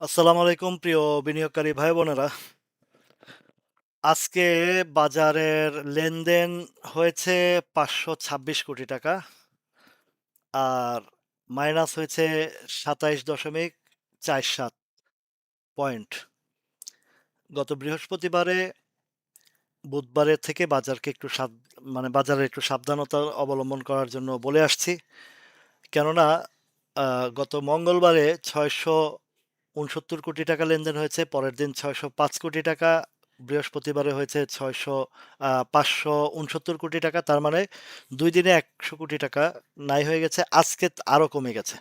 আসসালামু আলাইকুম, প্রিয় বিনিয়োগকারী ভাই বোনেরা আজকে বাজারের লেনদেন হয়েছে পাঁচশো ছাব্বিশ কোটি টাকা আর মাইনাস হয়েছে সাতাইশ দশমিক চার সাত পয়েন্ট। গত বৃহস্পতিবারে বুধবারের থেকে বাজারকে একটু মানে বাজারে একটু সাবধানতা অবলম্বন করার জন্য বলে আসছি। কেননা গত মঙ্গলবারে ছয়শো উনসত্তর কোটি টাকা লেনদেন হয়েছে, পরের দিন ছয়শো পাঁচ কোটি টাকা, বৃহস্পতিবারে হয়েছে ছয়শো পাঁচশো উনসত্তর কোটি টাকা, তার মানে দুই দিনে একশো কোটি টাকা নাই হয়ে গেছে, আজকে আরও কমে গেছে।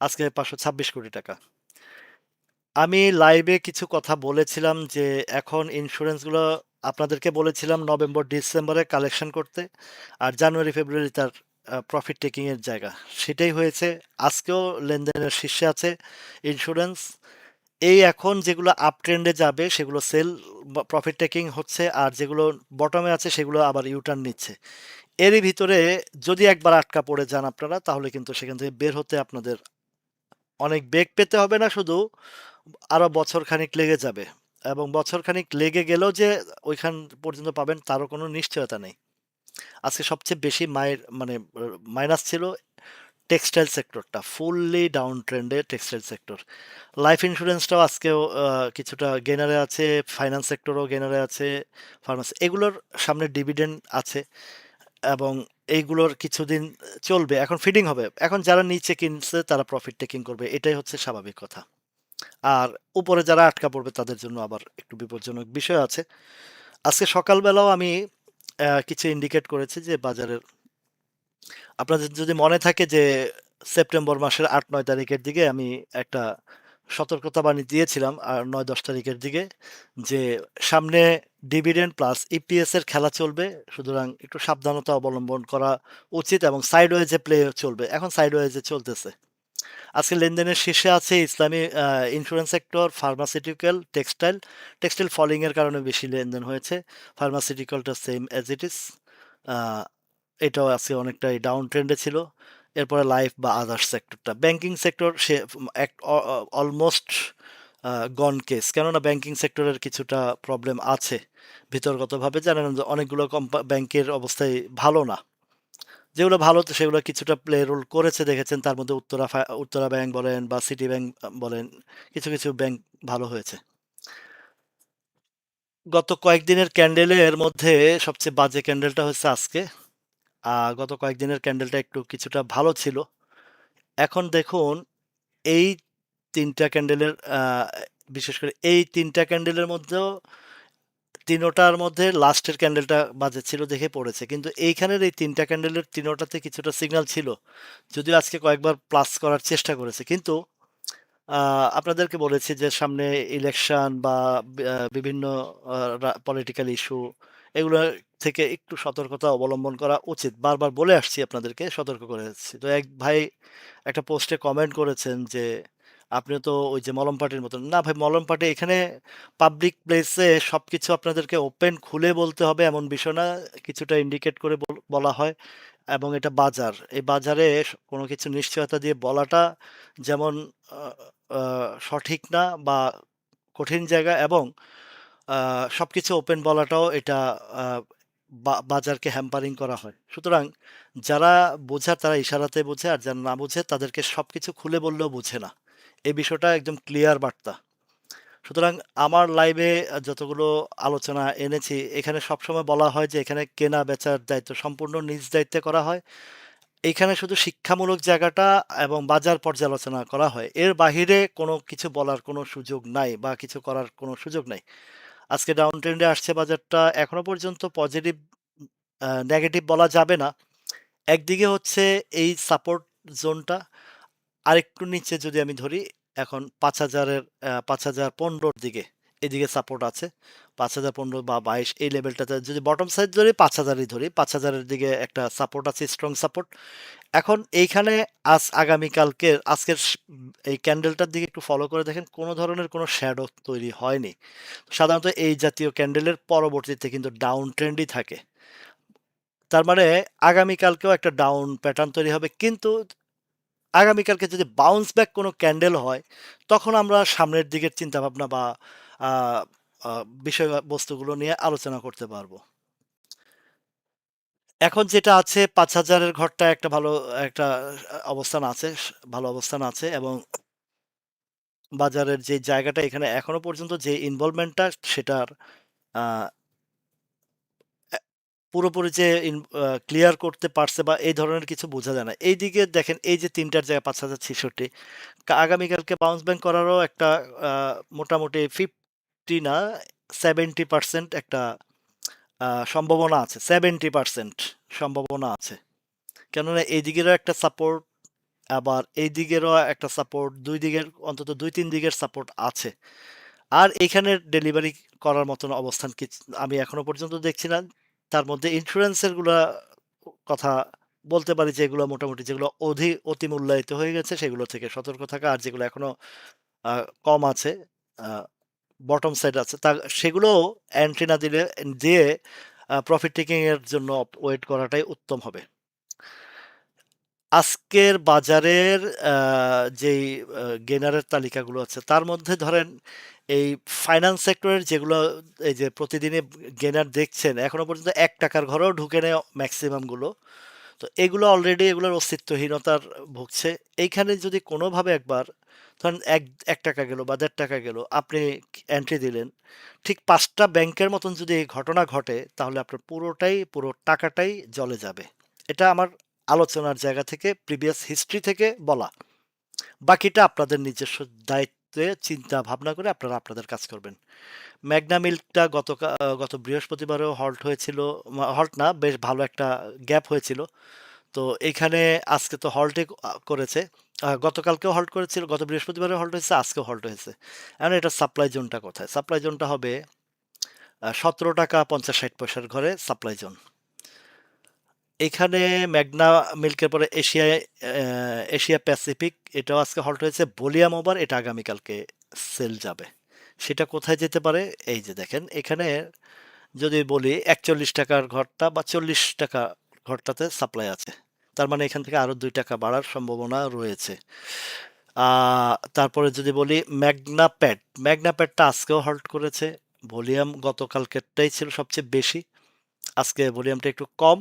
আজকে পাঁচশো ছাব্বিশ কোটি টাকা। আমি লাইভে কিছু কথা বলেছিলাম যে এখন ইন্স্যুরেন্সগুলো আপনাদেরকে বলেছিলাম নভেম্বর, ডিসেম্বরে কালেকশন করতে, আর জানুয়ারি, ফেব্রুয়ারি তার প্রফিট টেকিং এর জায়গা। সেটাই হয়েছে। আজকেও লেনদেনের শীর্ষে আছে ইন্স্যুরেন্স এই এখন যেগুলো আপ ট্রেন্ডে যাবে, সেগুলো সেল প্রফিট টেকিং হচ্ছে, আর যেগুলো বটমে আছে, সেগুলো আবার ইউটার্ন নিচ্ছে। এরই ভিতরে যদি একবার আটকা পড়ে যান আপনারা, তাহলে কিন্তু সেখান থেকে বের হতে আপনাদের অনেক বেগ পেতে হবে না, শুধু আরও বছর খানিক লেগে যাবে। এবং বছর খানিক লেগে গেলেও যে ওইখান পর্যন্ত পাবেন, তারও কোনো নিশ্চয়তা নেই। আজকে সবচেয়ে বেশি মায়ের মানে মাইনাস ছিল টেক্সটাইল সেক্টরটা ফুললি ডাউন ট্রেন্ডে টেক্সটাইল সেক্টর লাইফ ইন্স্যুরেন্সটাও আজকেও কিছুটা গেনারে আছে ফাইন্যান্স সেক্টরও গেনারে আছে ফার্মাসি এগুলোর সামনে ডিভিডেন্ড আছে এবং এইগুলোর কিছুদিন চলবে। এখন ফিডিং হবে। এখন যারা নিচে কিনছে, তারা প্রফিট টেকিং করবে। এটাই হচ্ছে স্বাভাবিক কথা। আর উপরে যারা আটকা পড়বে, তাদের জন্য আবার একটু বিপজ্জনক বিষয় আছে। আজকে সকালবেলাও আমি কিছু ইন্ডিকেট করেছে যে বাজারের আপনাদের যদি মনে থাকে যে সেপ্টেম্বর মাসের আট, নয় তারিখের দিকে আমি একটা সতর্কতা বাণী দিয়েছিলাম আর নয়, দশ তারিখের দিকে যে সামনে ডিভিডেন্ড প্লাস ইপিএস এর খেলা চলবে, সুতরাং একটু সাবধানতা অবলম্বন করা উচিত এবং সাইডওয়েজে প্লে চলবে। এখন সাইডওয়েজে চলতেছে। আজকে লেনদেনের শীর্ষে আছে Islami insurance sector pharmaceutical textile textile falling এর কারণে বেশি লেনদেন হয়েছে। ফার্মাসিউটিক্যালটা সেম অ্যাজ ইট ইজ এটাও আজকে অনেকটাই ডাউন ট্রেন্ডে ছিল। এরপরে লাইফ বা আদার্স সেক্টরটা ব্যাংকিং সেক্টর সে অলমোস্ট গন কেস কেননা ব্যাংকিং সেক্টরের কিছুটা প্রবলেম আছে। ভিতরগতভাবে জানেন যে অনেকগুলো কম্পা ব্যাংকের অবস্থায় ভালো না। যেগুলো ভালো সেগুলো কিছুটা প্লে রোল করেছে, দেখেছেন। তার মধ্যে উত্তরা উত্তরা ব্যাংক বলেন বা সিটি ব্যাংক বলেন, কিছু কিছু ব্যাংক ভালো হয়েছে। গত কয়েকদিনের ক্যান্ডেলের মধ্যে সবচেয়ে বাজে ক্যান্ডেলটা হচ্ছে আজকে। গত কয়েকদিনের ক্যান্ডেলটা একটু কিছুটা ভালো ছিল। এখন দেখুন, এই তিনটা ক্যান্ডেলের বিশেষ করে এই তিনটা ক্যান্ডেলের মধ্যেও তিনোটার মধ্যে লাস্টের ক্যান্ডেলটা বাজে ছিল দেখে পড়েছে। কিন্তু এইখানের এই তিনটা ক্যান্ডেলের তিনোটাতে কিছুটা সিগন্যাল ছিল। যদিও আজকে কয়েকবার প্লাস করার চেষ্টা করেছে। কিন্তু আপনাদেরকে বলেছি যে সামনে ইলেকশন বা বিভিন্ন পলিটিক্যাল ইস্যু এগুলো থেকে একটু সতর্কতা অবলম্বন করা উচিত। বারবার বলে আসছি আপনাদেরকে সতর্ক করে যাচ্ছি তো এক ভাই একটা পোস্টে কমেন্ট করেছেন যে আপনি তো ওই যে মলম পার্টির মতন। না ভাই মলম পার্টি এখানে পাবলিক প্লেসে সবকিছু আপনাদেরকে ওপেন খুলে বলতে হবে এমন বিষয় না কিছুটা ইন্ডিকেট করে বলা হয়। এবং এটা বাজার। এই বাজারে কোনো কিছু নিশ্চয়তা দিয়ে বলাটা যেমন সঠিক না বা কঠিন জায়গা এবং আহ, সবকিছু ওপেন বলাটাও এটা বাজারকে হ্যাম্পারিং করা হয়। সুতরাং যারা বোঝার তারা ইশারাতে বোঝে আর যারা না বোঝে তাদেরকে সবকিছু খুলে বললেও বোঝে না। এই বিষয়টা একদম ক্লিয়ার বার্তা। সুতরাং আমার লাইভে যতগুলো আলোচনা এনেছি, এখানে সবসময় বলা হয় যে এখানে কেনা বেচার দায়িত্ব সম্পূর্ণ নিজ দায়িত্বে করা হয়। এইখানে শুধু শিক্ষামূলক জায়গাটা এবং বাজার পর্যালোচনা করা হয়। এর বাহিরে কোনো কিছু বলার কোনো সুযোগ নাই বা কিছু করার কোনো সুযোগ নাই। আজকে ডাউন ট্রেন্ডে আসছে বাজারটা, এখনও পর্যন্ত পজিটিভ নেগেটিভ বলা যাবে না। একদিকে হচ্ছে এই সাপোর্ট জোনটা আরেকটু নিচে যদি আমি ধরি, এখন পাঁচ হাজারের পাঁচ হাজার পনেরোর দিকে এদিকে সাপোর্ট আছে। পাঁচ হাজার পনেরো বা বাইশ এই লেভেলটাতে যদি বটম সাইড ধরি, পাঁচ হাজারই ধরি। পাঁচ হাজারের দিকে একটা সাপোর্ট আছে স্ট্রং সাপোর্ট এখন এইখানে আজ আগামীকালকে আজকের এই ক্যান্ডেলটার দিকে একটু ফলো করে দেখেন, কোনো ধরনের কোনো শ্যাডো তৈরি হয়নি। সাধারণত এই জাতীয় ক্যান্ডেলের পরবর্তীতে কিন্তু ডাউন ট্রেন্ডই থাকে। তার মানে আগামীকালকেও একটা ডাউন প্যাটার্ন তৈরি হবে, কিন্তু আগামীকালকে যদি বাউন্স ব্যাক কোনো ক্যান্ডেল হয়, তখন আমরা সামনের দিকের চিন্তাভাবনা বা বিষয়বস্তুগুলো নিয়ে আলোচনা করতে পারব। এখন যেটা আছে পাঁচ হাজারের ঘরটা একটা ভালো একটা অবস্থান আছে, ভালো অবস্থান আছে এবং বাজারের যে জায়গাটা এখানে এখনও পর্যন্ত যে ইনভলভমেন্টটা সেটার পুরোপুরি যে ক্লিয়ার করতে পারছে বা এই ধরনের কিছু বোঝা যায় না। এইদিকে দেখেন এই যে ৩ টার জায়গায় ৫,০৬৬ কা আগামীকালকে বাউন্স ব্যাক করারও একটা মোটামুটি 50 না 70% একটা সম্ভাবনা আছে। 70% সম্ভাবনা আছে। কেননা এইদিকেরও একটা সাপোর্ট আবার এই দিকেরও একটা সাপোর্ট দুই দিকের অন্তত ২-৩ দিকের সাপোর্ট আছে। আর এখানের ডেলিভারি করার মতন অবস্থান কি আমি এখনও পর্যন্ত দেখছি না। তার মধ্যে ইন্স্যুরেন্সেরগুলা কথা বলতে পারি যেগুলো মোটামুটি যেগুলো অধি অতি মূল্যায়িত হয়ে গেছে সেগুলো থেকে সতর্ক থাকা। আর যেগুলো এখনও কম আছে, বটম সাইড আছে তা সেগুলোও এন্ট্রি না দিলে দিয়ে প্রফিট টেকিং এর জন্য ওয়েট করাটাই উত্তম হবে। আজকের বাজারের যেই আ গেইনারের তালিকাগুলো আছে তার মধ্যে ধরেন এই ফাইন্যান্স সেক্টরের যেগুলো এই যে প্রতিদিনই গেনার দেখছেন এখনও পর্যন্ত এক টাকার ঘরেও ঢুকে নেয় ম্যাক্সিমামগুলো তো এগুলো অলরেডি এগুলোর অস্তিত্বহীনতার ভুগছে। এইখানে যদি কোনোভাবে একবার ধরেন এক এক টাকা গেল বা ৳১.৫ গেল, আপনি এন্ট্রি দিলেন। ঠিক পাঁচটা ব্যাংকের মতন যদি এই ঘটনা ঘটে তাহলে আপনার পুরোটাই পুরো টাকাটাই জলে যাবে। এটা আমার আলোচনার জায়গা থেকে প্রিভিয়াস হিস্ট্রি থেকে বলা। বাকিটা আপনাদের নিজস্ব দায়িত্বে চিন্তা ভাবনা করে আপনারা আপনাদের কাজ করবেন। মেঘনা মিল্কটা গতকা গত বৃহস্পতিবারেও হল্ট হয়েছিল। হল্ট না বেশ ভালো একটা গ্যাপ হয়েছিল। তো এখানে আজকে তো হল্টই আ করেছে। গতকালকেও হল্ট করেছিল, গত বৃহস্পতিবারেও হল্ট হয়েছে, আজকেও হল্ট হয়েছে। এখন এটা সাপ্লাই জোনটা কোথায়? সাপ্লাই জোনটা হবে সতেরো টাকা পঞ্চাশ ষাট পয়সার ঘরে সাপ্লাই জোন। এখানে ম্যাগনা মিল্কের পরে এশিয়ায় অ্যা এশিয়া প্যাসিফিক এটাও আজকে হল্ট হয়েছে। বলিয়াম ওভার এটা আগামীকালকে সেল যাবে। সেটা কোথায় যেতে পারে? এই যে দেখেন এখানে যদি বলি একচল্লিশ টাকার ঘরটা বা ৳৪০ ঘরটাতে সাপ্লাই আছে। তার মানে এখান থেকে আরও দুই টাকা বাড়ার সম্ভাবনা রয়েছে। তারপরে যদি বলি মেঘনা প্যাড, মেঘনা প্যাডটা আজকেও হল্ট করেছে। ভলিউম গতকালকেরটাই ছিল সবচেয়ে বেশি। আজকে ভলিউমটা একটু কম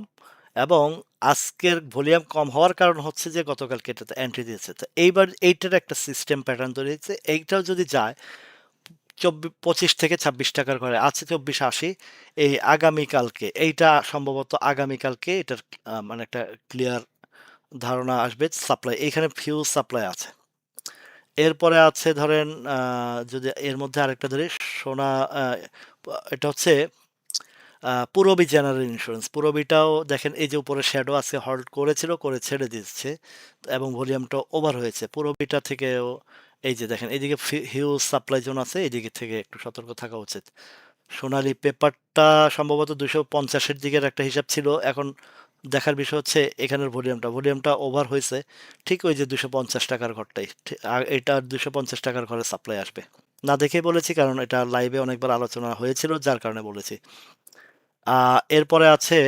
এবং আজকের ভলিউম কম হওয়ার কারণ হচ্ছে যে গতকালকে এটাতে এন্ট্রি দিয়েছে। তো এইবার এইটার একটা সিস্টেম প্যাটার্ন তৈরি হয়েছে। এইটাও যদি যায় চব্বিশ পঁচিশ থেকে ছাব্বিশ টাকার ঘরে আছে ৳২৪.৮০ এই আগামীকালকে, এইটা সম্ভবত আগামীকালকে এটার মানে একটা ক্লিয়ার ধারণা আসবে সাপ্লাই। এখানে ফিউজ সাপ্লাই আছে। এরপরে আছে ধরেন যদি এর মধ্যে আরেকটা ধরি, সোনা এটা হচ্ছে পূরবী জেনারেল ইন্স্যুরেন্স। পূরবীটাও দেখেন এই যে উপরে শ্যাডো আছে হল্ট করেছিল, করে ছেড়ে দিচ্ছে এবং ভলিউমটা ওভার হয়েছে। পূরবীটা থেকেও এই যে দেখেন এইদিকে হিউজ সাপ্লাই জোন আছে। এদিকে থেকে একটু সতর্ক থাকা উচিত। সোনালী পেপারটা সম্ভবত দুশো পঞ্চাশের দিকের একটা হিসাব ছিল। এখন দেখার বিষয় হচ্ছে এখানের ভলিউমটা। ভলিউমটা ওভার হয়েছে ঠিক ওই যে দুশো পঞ্চাশ টাকার ঘরটাই। এটা ৳২৫০ র ঘরে সাপ্লাই আসবে। না দেখেই বলেছি কারণ এটা লাইভে অনেকবার আলোচনা হয়েছিল যার কারণে বলেছি। এরপরে আছে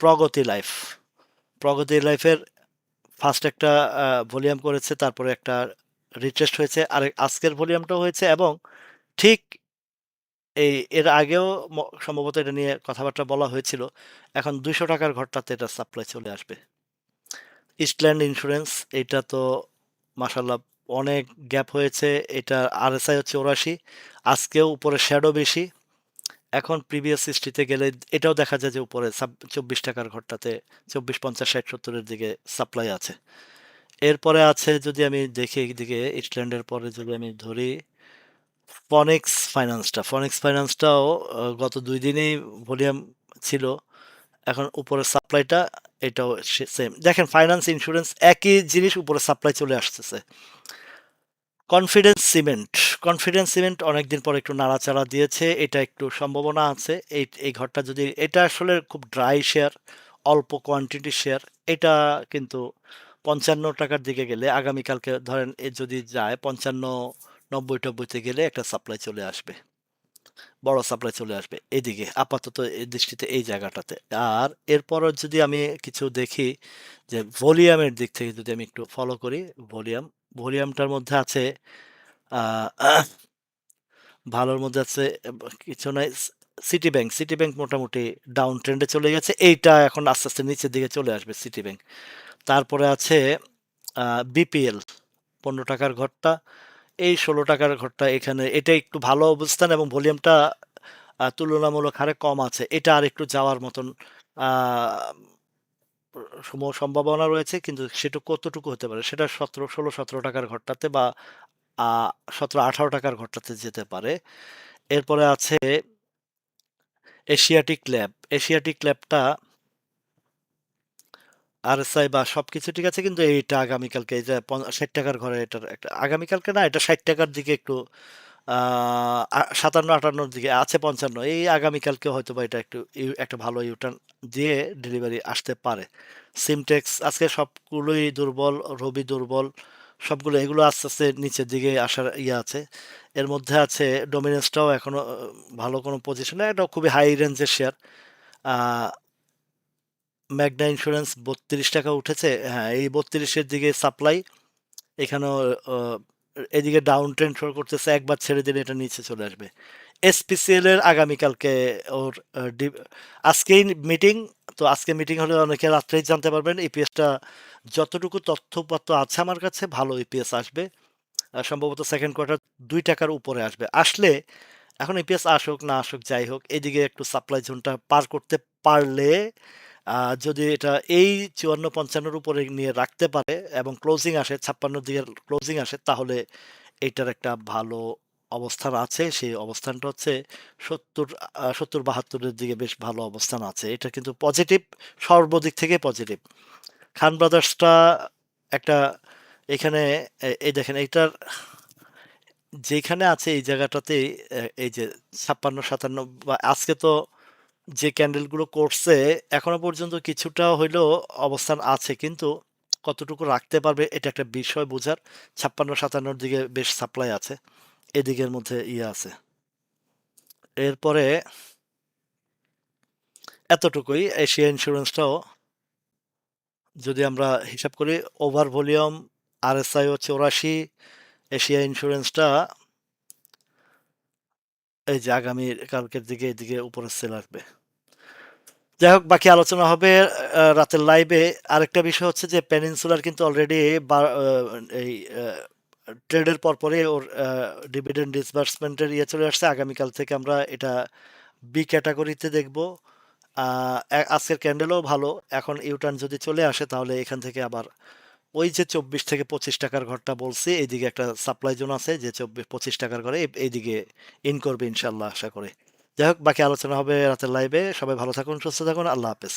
প্রগতি লাইফ। প্রগতি লাইফের ফার্স্ট একটা ভলিউম করেছে, তারপরে একটা রিটেস্ট হয়েছে। আর আজকের ভলিউমটাও হয়েছে এবং ঠিক এই এর আগেও সম্ভবত এটা নিয়ে কথাবার্তা বলা হয়েছিল। এখন ৳২০০ টাকার ঘরটাতে এটা সাপ্লাই চলে আসবে। ইস্টল্যান্ড ইন্স্যুরেন্স এটা তো মাশাআল্লাহ অনেক গ্যাপ হয়েছে। এটার আরএসআই হচ্ছে ৮৮ আজকেও উপরে শ্যাডো বেশি। এখন প্রিভিয়াস হিস্ট্রিতে গেলে এটাও দেখা যায় যে উপরে সাব ৳২৪ র ঘরটাতে চব্বিশ পঞ্চাশ ষাট সত্তরের দিকে সাপ্লাই আছে। এরপরে আছে যদি আমি দেখি এদিকে ইস্টল্যান্ডের পরে যদি আমি ধরি ফনিক্স ফাইন্যান্সটা। ফনিক্স ফাইন্যান্সটাও গত দুই দিনেই ভলিউম ছিল। এখন উপরের সাপ্লাইটা এটাও সেম। দেখেন ফাইন্যান্স, ইন্স্যুরেন্স একই জিনিস উপরে সাপ্লাই চলে আসতেছে। কনফিডেন্স সিমেন্ট, কনফিডেন্স সিমেন্ট অনেকদিন পর একটু নাড়াচাড়া দিয়েছে। এটা একটু সম্ভাবনা আছে। এই এই ঘরটা যদি এটা আসলে খুব ড্রাই শেয়ার, অল্প কোয়ান্টিটি শেয়ার। এটা কিন্তু পঞ্চান্ন টাকার দিকে গেলে আগামীকালকে ধরেন এ যদি যায় ৫৫, ৯০-৯০ তে গেলে একটা সাপ্লাই চলে আসবে। বড় সাপ্লাই চলে আসবে এদিকে আপাতত এই দৃষ্টিতে এই জায়গাটাতে আর এরপরও যদি আমি কিছু দেখি যে ভলিউমের দিক থেকে যদি আমি একটু ফলো করি ভলিউম ভলিউমটার মধ্যে আছে ভালোর মধ্যে আছে কিছু নাই সিটি ব্যাংক, সিটি ব্যাংক মোটামুটি ডাউন ট্রেন্ডে চলে গেছে। এইটা এখন আস্তে, আস্তে নিচের দিকে চলে আসবে সিটি ব্যাংক। তারপরে আছে বিপিএল পনেরো টাকার ঘরটা, এই ষোলো টাকার ঘরটা এখানে এটা একটু ভালো অবস্থান এবং ভলিউমটা তুলনামূলক হারে কম আছে। এটা আর একটু যাওয়ার মতন আ সম, সম্ভাবনা রয়েছে, কিন্তু সেটা কতটুকু হতে পারে? সেটা সতেরো, ষোলো, সতেরো টাকার ঘরটাতে বা, আ ৳১৭-১৮ র ঘরটাতে যেতে পারে। এরপরে আছে এশিয়াটিক ল্যাব। এশিয়াটিক ল্যাবটা আরএসআই বা সব কিছু ঠিক আছে, কিন্তু এইটা আগামীকালকে, এই যে পন ৳৬০ র ঘরে এটার একটা, আগামীকালকে না, এটা ষাট টাকার দিকে একটু আ আ ৫৭-৫৮ র দিকে আছে ৫৫ এই আগামীকালকে হয়তো বা এটা একটু একটা ভালো ইউটার্ন দিয়ে ডেলিভারি আসতে পারে। সিমটেক্স আজকে সবগুলোই দুর্বল, রবি দুর্বল। সবগুলো এগুলো আস্তে, আস্তে নিচের দিকে আসার ইয়ে আছে। এর মধ্যে আছে ডোমিনেন্সটাও এখনও ভালো কোনো পজিশনে এটাও খুবই হাই রেঞ্জের শেয়ার। ম্যাগনা ইন্স্যুরেন্স ৳৩২ উঠেছে। হ্যাঁ, এই বত্রিশের দিকে সাপ্লাই। এখানেও এদিকে ডাউন ট্রেন্ড শো করতেছে। একবার ছেড়ে দিলে এটা নিচে চলে আসবে। এসপিসিএল এর আগামীকালকে ওর আজকেই মিটিং। তো আজকে মিটিং হলে অনেকে রাত্রেই জানতে পারবেন। ইপিএসটা যতটুকু তথ্যপত্র আছে আমার কাছে, ভালো ইপিএস আসবে। আ সম্ভবত সেকেন্ড কোয়ার্টার দুই টাকার উপরে আসবে। আসলে এখন ইপিএস আসুক না আসুক, যাই হোক, এদিকে একটু সাপ্লাই জোনটা পার করতে পারলে যদি এটা এই চুয়ান্ন পঞ্চান্নর উপরে নিয়ে রাখতে পারে এবং ক্লোজিং আসে ৫৬ র দিকে ক্লোজিং আসে, তাহলে এটার একটা ভালো অবস্থান আছে। সেই অবস্থানটা হচ্ছে ৭০ আ ৭০-৭২ দিকে বেশ ভালো অবস্থান আছে। এটা কিন্তু পজিটিভ সর্বদিক থেকে পজিটিভ। খান ব্রাদার্সটা একটা এখানে এই দেখেন, এইটার যেখানে আছে এই জায়গাটাতেই, এ, এই যে ৫৬-৫৭ বা আজকে তো যে ক্যান্ডেলগুলো করছে, এখনও পর্যন্ত কিছুটা হইলেও অবস্থান আছে। কিন্তু কতটুকু রাখতে পারবে, এটা একটা বিষয় বোঝার। ছাপ্পান্ন, সাতান্নর দিকে বেশ সাপ্লাই আছে। এদিকের মধ্যে ইয়ে আছে। এরপরে এতটুকুই এশিয়া ইন্স্যুরেন্সটাও যদি আমরা হিসাব করি ওভার ভলিউম আর আরএসআই হচ্ছে ৮৪ এশিয়া ইন্স্যুরেন্সটা এই যে আগামী কালকের দিকে এদিকে উপরে সেল আসবে। যাই হোক, বাকি আলোচনা হবে রাতের লাইভে। আরেকটা বিষয় হচ্ছে যে পেনিনসুলার কিন্তু অলরেডি এই ট্রেডের পরপরই ওর ডিভিডেন্ড ডিসবার্সমেন্টের ইয়ে চলে আসছে। আগামীকাল থেকে আমরা এটা বি ক্যাটাগরিতে দেখব। আজকের ক্যান্ডেলও ভালো। এখন ইউটার্ন যদি চলে আসে, তাহলে এখান থেকে আবার ওই যে চব্বিশ থেকে পঁচিশ টাকার ঘরটা বলছি, এইদিকে একটা সাপ্লাই জোন আছে, যে চব্বিশ, পঁচিশ টাকার ঘরে এইদিকে ইন করবে ইনশাল্লাহ, আশা করি। যাই হোক বাকি আলোচনা হবে রাতের লাইভে। সবাই ভালো থাকুন, সুস্থ থাকুন। আল্লাহ হাফেজ।